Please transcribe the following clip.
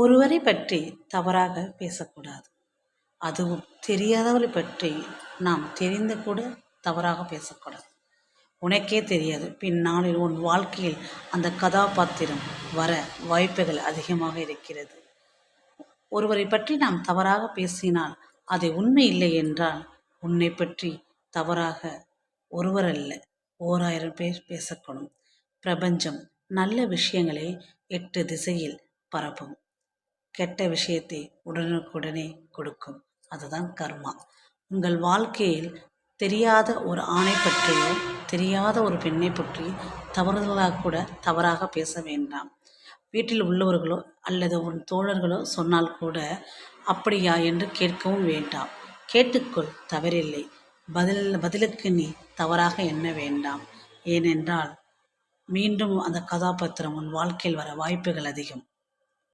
ஒருவரை பற்றி தவறாக பேசக்கூடாது. அதுவும் தெரியாதவரை பற்றி நாம் தெரிந்து கூட தவறாக பேசக்கூடாது. உனக்கே தெரியாது. பின்னாளில் உன் வாழ்க்கையில் அந்த கதாபாத்திரம் வர வாய்ப்புகள் அதிகமாக இருக்கிறது. ஒருவரை பற்றி நாம் தவறாக பேசினால் அது உண்மை இல்லை என்றால் உன்னை பற்றி தவறாக ஒருவர் அல்ல ஓராயிரம் பேர் பேசக்கூடும். பிரபஞ்சம் நல்ல விஷயங்களை எட்டு திசையில் பரப்பும். கெட்ட விஷயத்தை உடனுக்குடனே கொடுக்கும். அதுதான் கர்மா. உங்கள் வாழ்க்கையில் தெரியாத ஒரு ஆணை பற்றியோ தெரியாத ஒரு பெண்ணை பற்றி தவறுதலாக கூட தவறாக பேச வேண்டாம். வீட்டில் உள்ளவர்களோ அல்லது உன் தோழர்களோ சொன்னால் கூட அப்படியா என்று கேட்கவும் வேண்டாம். கேட்டுக்கொள் தவறில்லை. பதில் பதிலுக்கு நீ தவறாக எண்ண வேண்டாம். ஏனென்றால் மீண்டும் அந்த கதாபாத்திரம் உன் வாழ்க்கையில் வர வாய்ப்புகள் அதிகம்.